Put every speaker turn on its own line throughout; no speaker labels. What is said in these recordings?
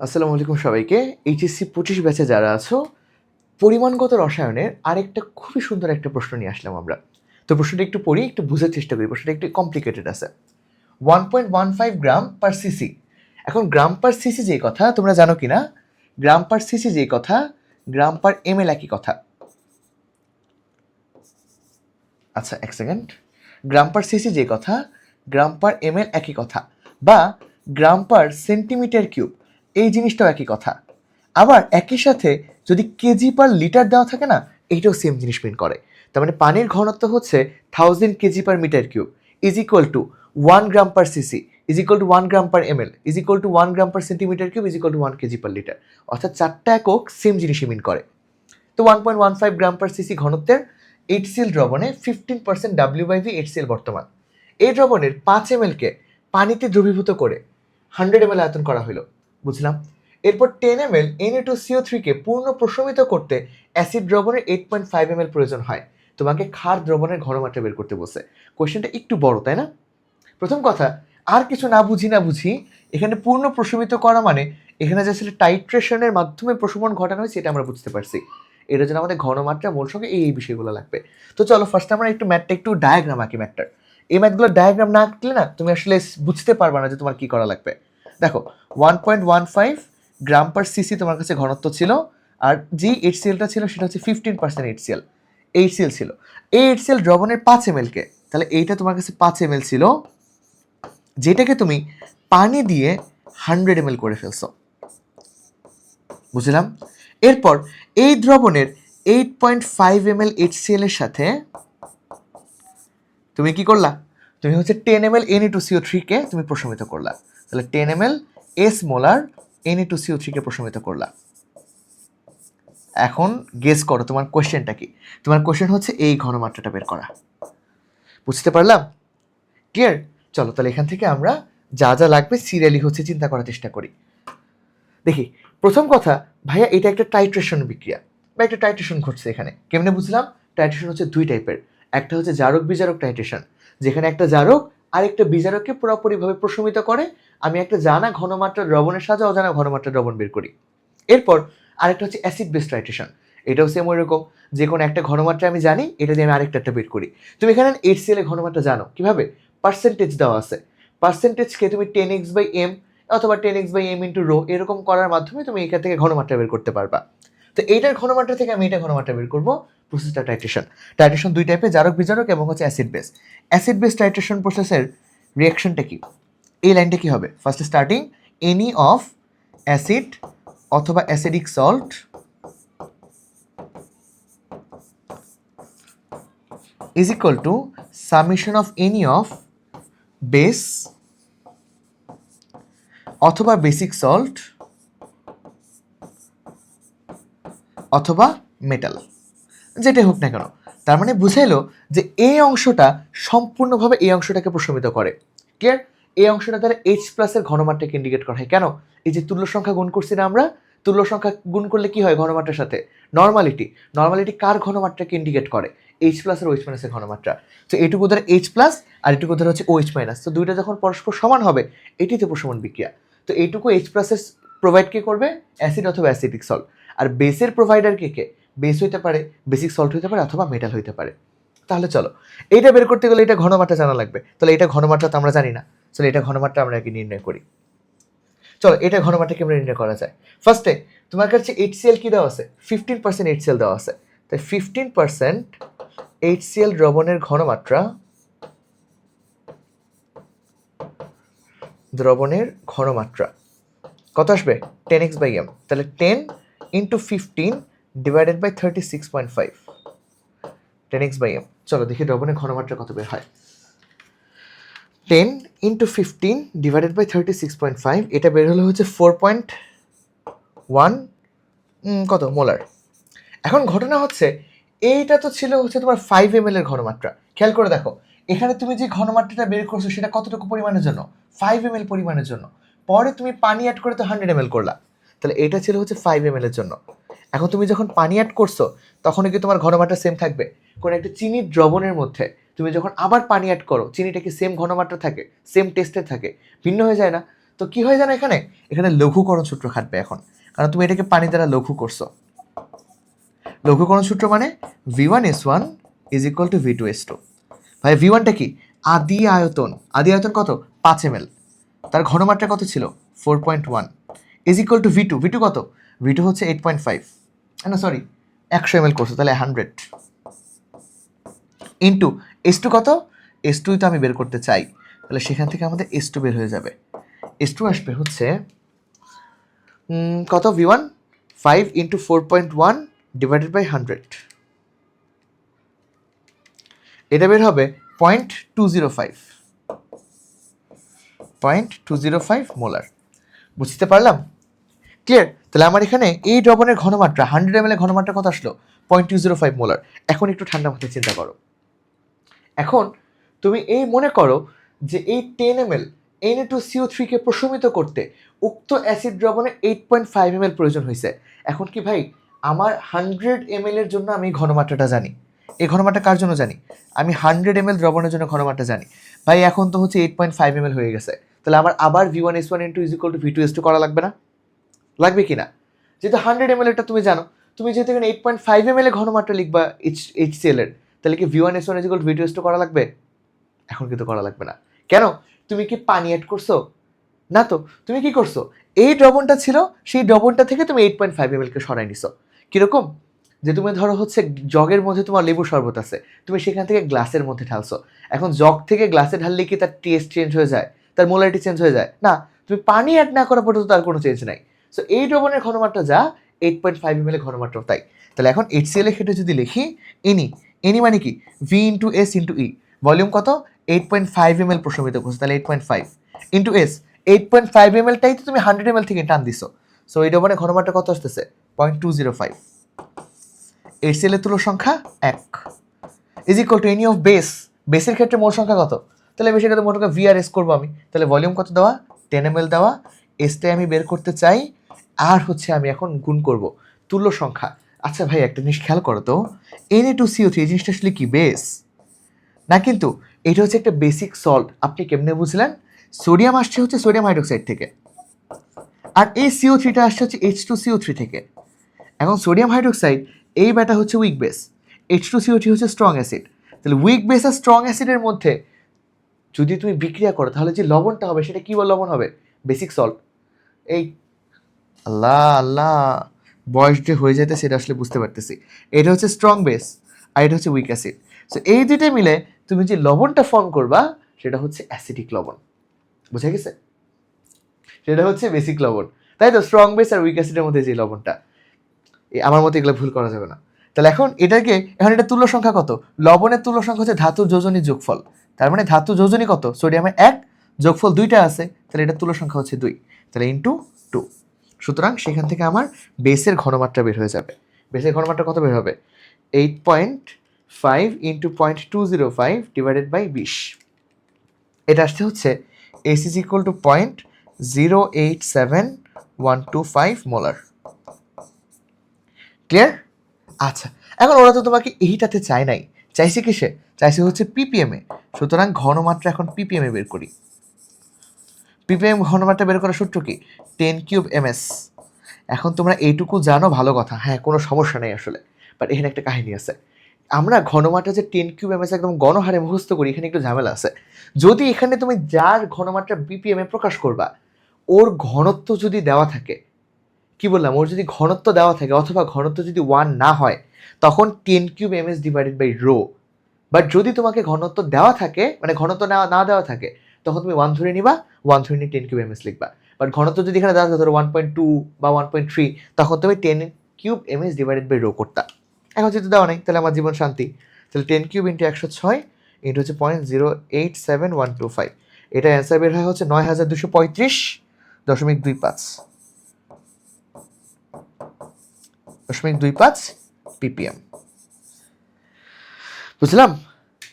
আসসালামু আলাইকুম সবাইকে। এইচএসসি পঁচিশ ব্যাচে যারা আছো, পরিমাণগত রসায়নের আরেকটা খুবই সুন্দর একটা প্রশ্ন নিয়ে আসলাম আমরা। তো প্রশ্নটা একটু পড়ি, একটু বোঝার চেষ্টা করি, প্রশ্নটা একটু কমপ্লিকেটেড আছে। One point one five gram per CC এখন গ্রাম পার সিসি যেই কথা, তোমরা জানো কি না গ্রাম পার সিসি যে কথা গ্রাম পার এম এল একই কথা। আচ্ছা এক সেকেন্ড গ্রাম পার সিসি যে কথা গ্রাম পার এম এল একই কথা। বা গ্রাম পার সেন্টিমিটার কিউব এই জিনিসটাও একই কথা। আবার একই সাথে যদি কেজি পার লিটার দেওয়া থাকে না, এইটাও সেম জিনিস মিন করে। তার মানে পানির ঘনত্ব হচ্ছে thousand KG per metre cube is equal to one gram per CC is equal to one gram per M L is equal to one gram per centimetre cube is equal to one KG per litre অর্থাৎ চারটা একক same জিনিসই mean করে। তো one point one five gram per CC ঘনত্বের HCL দ্রবণে fifteen percent W by V HCl বর্তমান। এই দ্রবণের পাঁচ এম কে পানিতে দ্রবীভূত করে হান্ড্রেড এম এল আয়তন করা হলো বুঝলাম। এরপর ten M L N two C O থ্রিকে পূর্ণ প্রশমিত করতে অ্যাসিড দ্রবণের eight point five M L প্রয়োজন হয়। তোমাকে ক্ষার দ্রবণের ঘনমাত্রা বের করতে বসে কোয়েশ্চেনটা একটু বড়, তাই না? প্রথম কথা, আর কিছু না বুঝি না বুঝি, এখানে পূর্ণ প্রশমিত করা মানে এখানে যে আসলে টাইট্রেশনের মাধ্যমে প্রশমন ঘটানো হয়, সেটা আমরা বুঝতে পারছি। এটার জন্য আমাদের ঘনমাত্রা, মূল সঙ্গে এই বিষয়গুলো লাগবে। তো চলো ফার্স্ট আমরা একটু ম্যাথটা একটু ডায়াগ্রাম আঁকি ম্যাথটার এই ম্যাথগুলো ডায়াগ্রাম না আঁকলে না, তুমি আসলে বুঝতে পারবে না যে তোমার কি করা লাগবে। দেখো one point one five gram per CC তোমার কাছে ঘনত্ব ছিল, আর যে এইচসিএলটা ছিল সেটা হচ্ছে ফিফটিন পার্সেন্ট এইচসিএল এইচসিএল ছিল। এই এইচসিএল দ্রবণের পাঁচ এম কে, তাহলে এইটা তোমার কাছে পাঁচ এম ছিল, যেটাকে তুমি পানি দিয়ে হান্ড্রেড এম করে ফেলছো। বুঝলাম? এরপর এই দ্রবণের eight point five M L এর সাথে তুমি কি করলা? তুমি হচ্ছে ten M L N two C O থ্রিকে তুমি প্রশমিত করলা। তাহলে ten M L S molar N two C O থ্রিকে প্রশমিত করলা। এখন গেস করো, তোমার কোয়েশ্চেনটা কি? তোমার কোয়েশ্চেন হচ্ছে এই ঘনমাত্রাটা বের করা। বুঝতে পারলাম? ক্লিয়ার চলো, তাহলে এখান থেকে আমরা যা যা লাগবে সিরিয়ালি হচ্ছে চিন্তা করার চেষ্টা করি। দেখি, প্রথম কথা, ভাইয়া, এটা একটা টাইট্রেশন বিক্রিয়া। বা একটা টাইট্রেশন ঘটছে এখানে। কেমনে বুঝলাম? টাইট্রেশন হচ্ছে দুই টাইপের একটা হচ্ছে জারক বিজারক টাইট্রেশন যেখানে একটা জারক আর একটা বিজারককে পুরোপুরিভাবে প্রশমিত করে একটা জানা ঘনমাত্রা দ্রবণের সাথে অজানা ঘনমাত্রা দ্রবণ বের করি। এরপর আরেকটা হচ্ছে অ্যাসিড বেস টাইট্রেশন এটাও সেম ওই রকম, যে কোনো একটা ঘনমাত্রা আমি জানি, এটা দিয়ে আমি আরেকটা বের করি। তুমি এখানে এইট সি এর ঘনমাত্রা জানো, কীভাবে? পার্সেন্টেজ দেওয়া আছে। পার্সেন্টেজকে তুমি টেন এক্স বাই এম অথবা ten X by M into rho এরকম করার মাধ্যমে তুমি এখান থেকে ঘনমাত্রা বের করতে পারবা। তো এইটার ঘনমাত্রা থেকে আমি এটা ঘনমাত্রা বের করব প্রসেসটা টাইট্রেশন টাইট্রেশন দুই টাইপের জারক বিজারক এবং হচ্ছে acid base acid base titration প্রসেসের রিয়াকশনটা কি? এই লাইনটা কি হবে? First starting any of acid অথবা acidic salt is equal to summation of any of base অথবা বেসিক সল্ট অথবা মেটাল যেটাই হোক না কেন, তার মানে বুঝাইলো যে এই অংশটা সম্পূর্ণভাবে এই অংশটাকে প্রশমিত করে। ক্লিয়ার এই অংশটা দ্বারা এইচ প্লাসের ঘনমাত্রাকে ইন্ডিকেট করা হয়। কেন? এই যে তুল্য সংখ্যা গুণ করছি না আমরা, তুল্য সংখ্যা গুণ করলে কি হয় ঘনমাত্রার সাথে? নর্মালিটি নর্মালিটি কার ঘনমাত্রাকে ইন্ডিকেট করে? এইচ প্লাস আর ওইচ মাইনাসের ঘনমাত্রা। তো এটুকু ধরে এইচ প্লাস আর এটুকু ধরে হচ্ছে ওইচ মাইনাস তো দুইটা যখন পরস্পর সমান হবে, এটি এটিতে প্রশমন বিক্রিয়া। তো এইটুকু এইচ প্লাসের প্রোভাইড কে করবে? অ্যাসিড অথবা অ্যাসিডিক সল্ট আর বেসের প্রোভাইডার কে কে? বেস হইতে পারে বেসিক সল্ট হইতে পারে অথবা মেটাল হইতে পারে। তাহলে চলো, এইটা বের করতে গেলে এটা ঘনমাত্রা জানা লাগবে। তাহলে এটা ঘনমাত্রা তো আমরা জানি না। চলো এটা ঘনমাত্রা আমরা আগে নির্ণয় করি। চলো, এটা ঘনমাত্রা কেমন নির্ণয় করা যায়। ফার্স্টে তোমার কাছে এইচসিএল কি দেওয়া আছে? ফিফটিন পার্সেন্ট এইচসিএল দেওয়া আছে। তাই ফিফটিন পার্সেন্ট এইচসিএল দ্রবণের ঘনমাত্রা দ্রবণের ঘনমাত্রা। কত আসবে? টেন এক্স বাই এম তাহলে ten into fifteen divided by thirty six point five ten X by M চলো, দেখি দ্রবণের ঘনমাত্রা কত বের হয়। Ten into fifteen divided by thirty six point five এটা বের হলো হচ্ছে ফোর পয়েন্ট ওয়ান কত? মোলার। এখন ঘটনা হচ্ছে, এইটা তো ছিল হচ্ছে তোমার ফাইভ এম এর ঘনমাত্রা। খেয়াল করে দেখো, এখানে তুমি যে ঘনমাত্রাটা বের করছ সেটা কতটুকু পরিমাণের জন্য? ফাইভ এম পরিমাণের জন্য। পরে তুমি পানি অ্যাড করে তো হান্ড্রেড এম করলা। তাহলে এটা ছিল হচ্ছে ফাইভ এম এর জন্য। এখন তুমি যখন পানি অ্যাড করছ তখন কি তোমার ঘনমাত্রা সেম থাকবে? কোনো একটা চিনির দ্রবণের মধ্যে। তুমি যখন আবার পানি অ্যাড করো, চিনিটা কি সেম ঘনমাত্রা থাকে সেম টেস্টে থাকে, ভিন্ন হয়ে যায় না? তো কি হয় জানো এখানে? এখানে লঘুকরণ সূত্র খাটবে এখন। কারণ তুমি এটাকে পানি দ্বারা লঘু করছ। লঘুকরণ সূত্র মানে V one S one is equal to V two S two ভাই ভি ওয়ানটা কি? আদি আয়তন। আদি আয়তন কত? পাঁচ এম এল তার ঘনমাত্রা কত ছিল? Four point one is equal to V two V two কত? ভি টু হচ্ছে এইট পয়েন্ট ফাইভ না সরি একশো এম এল করছ, তাহলে হান্ড্রেড ইন্টু এস টু কত? এস টুই তো আমি বের করতে চাই। তাহলে সেখান থেকে আমাদের এস টু বের হয়ে যাবে। এস টু আসবে হচ্ছে কত? V one five into four point one divided by hundred এটা বের হবে point two zero five point two zero five molar বুঝতে পারলাম? ক্লিয়ার তাহলে আমার এখানে এই দ্রবণের ঘনমাত্রা হান্ড্রেড এম এর ঘনমাত্রা কত আসলো? Point two zero five molar এখন একটু ঠান্ডা মাথায় চিন্তা করো। এখন তুমি এই মনে করো যে এই ten M L N two C O থ্রিকে প্রশমিত করতে উক্ত অ্যাসিড দ্রবণে এইট পয়েন্ট ফাইভ এম প্রয়োজন হয়েছে। এখন কি ভাই, আমার হান্ড্রেড এম এর জন্য আমি ঘনমাত্রাটা জানি। এই ঘনমাত্রা কার জন্য জানি? আমি হান্ড্রেড এম এল দ্রবণের জন্য ঘনমাত্রা জানি। ভাই, এখন তো হচ্ছে এইট পয়েন্ট ফাইভ এম হয়ে গেছে। তাহলে আমার আবার V one S one into is two V two S two করা লাগবে না? লাগবে কি না? যেহেতু হান্ড্রেড এম এটা তুমি জানো, তুমি যেহেতু এখানে eight point five M L ঘনমাত্রা লিখবা এইচ এইচ সি এল এর তাহলে কি V one S one is equal to V two S two করা লাগবে? এখন কিন্তু করা লাগবে না। কেন? তুমি কি পানি অ্যাড করছ? না তো, তুমি কি করছ? এই দ্রবণটা ছিল, সেই দ্রবণটা থেকে তুমি এইট পয়েন্ট ফাইভ এমএলকে সরাই নিছো। কীরকম? যে তুমি ধরো হচ্ছে জগের মধ্যে তোমার লেবু শরবত আছে, তুমি সেখান থেকে গ্লাসের মধ্যে ঢালছো। এখন জগ থেকে গ্লাসে ঢাললে কি তার টেস্ট চেঞ্জ হয়ে যায়? তার মোলারিটি চেঞ্জ হয়ে যায়? না, তুমি পানি অ্যাড না করা পর্যন্ত তার কোনো চেঞ্জ নাই। সো এই দ্রবণের ঘনমাত্রা যা এইট পয়েন্ট ফাইভ এমএল ঘনমাত্রা তাই। তাহলে এখন এইচ সি এল এর ক্ষেত্রে যদি লিখি এনি এনি মানে কি? ভি ইন্টু এস ইন্টু ই ভলিউম কত? Eight point five M L প্রশমিত করছ, তাহলে eight point five into S eight point five M এলটাই তো তুমি হান্ড্রেড এম এল থেকে টান দিছো। সো এই ডবনে ঘনমাত্রা কত আসতেছে? Point two zero five eight এর তুলো সংখ্যা এক। Is equal to any of base বেসের ক্ষেত্রে মোট সংখ্যা কত? তাহলে বেশি ক্ষেত্রে মোট ভি আর এস করব আমি। তাহলে ভলিউম কত দেওয়া? টেন এম এল দেওয়া এসটাই আমি বের করতে চাই। আর হচ্ছে আমি এখন গুণ করব। তুল্য সংখ্যা আচ্ছা ভাই, একটা জিনিস খেয়াল করো তো। এন টু সিও থ্রি এই জিনিসটা আসলে কি বেস না কিন্তু, এটা হচ্ছে একটা বেসিক সল্ট আপনি কেমনে বুঝলেন? সোডিয়াম আসছে হচ্ছে সোডিয়াম হাইড্রোক্সাইড থেকে। আর এই সিও থ্রিটা আসছে হচ্ছে এইচ টু সিও থ্রি থেকে। এখন সোডিয়াম হাইড্রোক্সাইড এই ব্যাটা হচ্ছে weak base H two C O three হচ্ছে স্ট্রং অ্যাসিড তাহলে উইক বেস আর স্ট্রং অ্যাসিডের মধ্যে যদি তুমি বিক্রিয়া করো, তাহলে যে লবণটা হবে, সেটা কী লবণ হবে? বেসিক সল্ট এই আল্লাহ আল্লাহ। বয়স যে হয়ে যেতে সেটা আসলে বুঝতে পারতেছি। এটা হচ্ছে স্ট্রং বেস আর এটা হচ্ছে উইক অ্যাসিড সো এই দুইটা মিলে তুমি যে লবণটা ফর্ম করবা, সেটা হচ্ছে অ্যাসিডিক লবণ। বুঝা গেছে? সেটা হচ্ছে বেসিক লবণ। তাই তো? স্ট্রং বেস আর উইক অ্যাসিডের মধ্যে যে লবণটা। আমার মতে এগুলো ভুল করা যাবে না। তাহলে এখন এটাকে, এখন এটা তুল্য সংখ্যা কত? লবণের তুল্য সংখ্যা হচ্ছে ধাতু যোজনী যোগফল। তার মানে ধাতু যোজনী কত? সোডিয়ামের এক, যোগফল দুইটা আছে, তাহলে এটা তুল্য সংখ্যা হচ্ছে দুই। তাহলে ইন্টু সুতরাং সেখান থেকে আমার বেসের ঘনমাত্রা বের হয়ে যাবে। বেসের ঘনমাত্রা কত বের হবে? Eight point five into point two zero five divided by বিশ। এটা আসতে হচ্ছে S is equal to point zero eight seven one two five molar clear আচ্ছা এখন ওরা তো তোমাকে এইটাতে চায় নাই। চাইছে কিসে? চাইছে হচ্ছে পিপিএমে সুতরাং ঘনমাত্রা এখন পিপিএমে বের করি। পিপিএম ঘনমাত্রা বের করার সূত্র কি? টেন কিউব এমএস এখন তোমরা এইটুকু জানো, ভালো কথা। হ্যাঁ কোনো সমস্যা নেই আসলে। বাট এখানে একটা কাহিনী আছে। আমরা ঘনমাত্রা যে টেন কিউব এমএস একদম গণহারে মুখস্থ করি, এখানে একটু ঝামেলা আছে। যদি এখানে তুমি যার ঘনমাত্রা বিপিএম এ প্রকাশ করবা, ওর ঘনত্ব যদি দেওয়া থাকে, কি বললাম? ওর যদি ঘনত্ব দেওয়া থাকে অথবা ঘনত্ব যদি ওয়ান না হয়, তখন ten cube M S divided by rho but যদি তোমাকে ঘনত্ব দেওয়া থাকে মানে ঘনত্ব না দেওয়া থাকে তখন তুমি ওয়ান ধরে নিবা ওয়ান ধরে নিয়ে টেন কিউব এমএস লিখবা। বাট ঘনত্ব যদি এখানে থাকে, ধরো ওয়ান পয়েন্ট টু বা ওয়ান পয়েন্ট থ্রি তখন তুমি ten cube M S divided by rho করতা। এখন যেহেতু দেওয়া নেই, তাহলে আমার জীবন শান্তি। তাহলে টেন কিউব ইন্টু একশো ছয় ইন্টু হচ্ছে point zero eight seven one two five এটা অ্যান্সার বের হয় হচ্ছে নয় হাজার দুশো পঁয়ত্রিশ দশমিক দুই পাঁচ। দশমিক দুই পাঁচ পিপিএম বুঝলাম?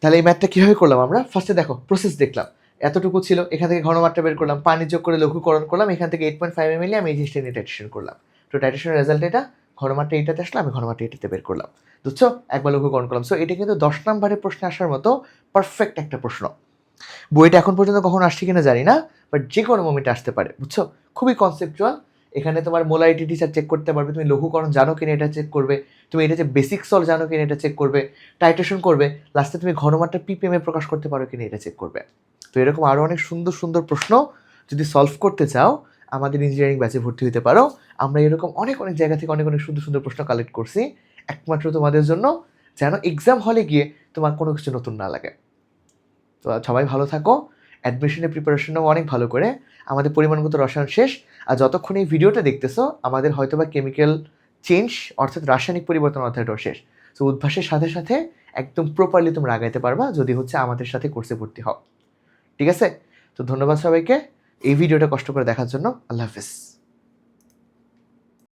তাহলে এই ম্যাথটা কীভাবে করলাম আমরা? ফার্স্টে দেখো প্রসেস দেখলাম। এতটুকু ছিল, এখান থেকে ঘনমাত্রা বের করলাম, পানি যোগ করে লঘুকরণ করলাম, এখান থেকে এইট পয়েন্ট ফাইভ এম আমি এই জিনিসটা নিয়ে টাইটেশন করলাম। তো টাইটেশনের রেজাল্ট এটা, ঘনমাত্রা এইটাতে আসলে, আমি ঘনমাত্রা এটাতে বের করলাম। বুঝছ? একবার লঘুকরণ করলাম। সো এটা কিন্তু দশ নম্বরের প্রশ্নে আসার মতো পারফেক্ট একটা প্রশ্ন। বইটা এখন পর্যন্ত কখন আসছে কিনা জানি না বাট যে কোনো মোমেন্টে আসতে পারে, বুঝছ? খুবই কনসেপচুয়াল এখানে তোমার মোলারিটি টিচার চেক করতে পারবে, তুমি লঘুকরণ জানো কিনা এটা চেক করবে, তুমি এটা যে বেসিক সল জানো কিনা এটা চেক করবে টাইটেশন করবে লাস্টে তুমি ঘনমাত্রা পিপিএমে প্রকাশ করতে পারো কিনা এটা চেক করবে। তো এরকম আরও অনেক সুন্দর সুন্দর প্রশ্ন যদি সলভ করতে চাও, আমাদের ইঞ্জিনিয়ারিং ব্যাচে ভর্তি হতে পারো। আমরা এরকম অনেক অনেক জায়গা থেকে অনেক অনেক সুন্দর সুন্দর প্রশ্ন কালেক্ট করছি। একমাত্র তোমাদের জন্য যেন এক্সাম হলে গিয়ে তোমার কোনো কিছু নতুন না লাগে। তো সবাই ভালো থাকো। অ্যাডমিশনের প্রিপারেশনও অনেক ভালো করে। আমাদের পরিমাণগত রসায়ন শেষ। আর যতক্ষণ এই ভিডিওটা দেখতেছো, আমাদের হয়তোবা কেমিক্যাল চেঞ্জ অর্থাৎ রাসায়নিক পরিবর্তন অধ্যায়টাও শেষ। তো উদ্ভাসের সাথে সাথে একদম প্রপারলি তোমরা আগাইতে পারবা। যদি হচ্ছে আমাদের সাথে কোর্সে ভর্তি হও। ঠিক আছে? তো ধন্যবাদ সবাইকে। এই ভিডিওটা কষ্ট করে দেখার জন্য আল্লাহ হাফিজ।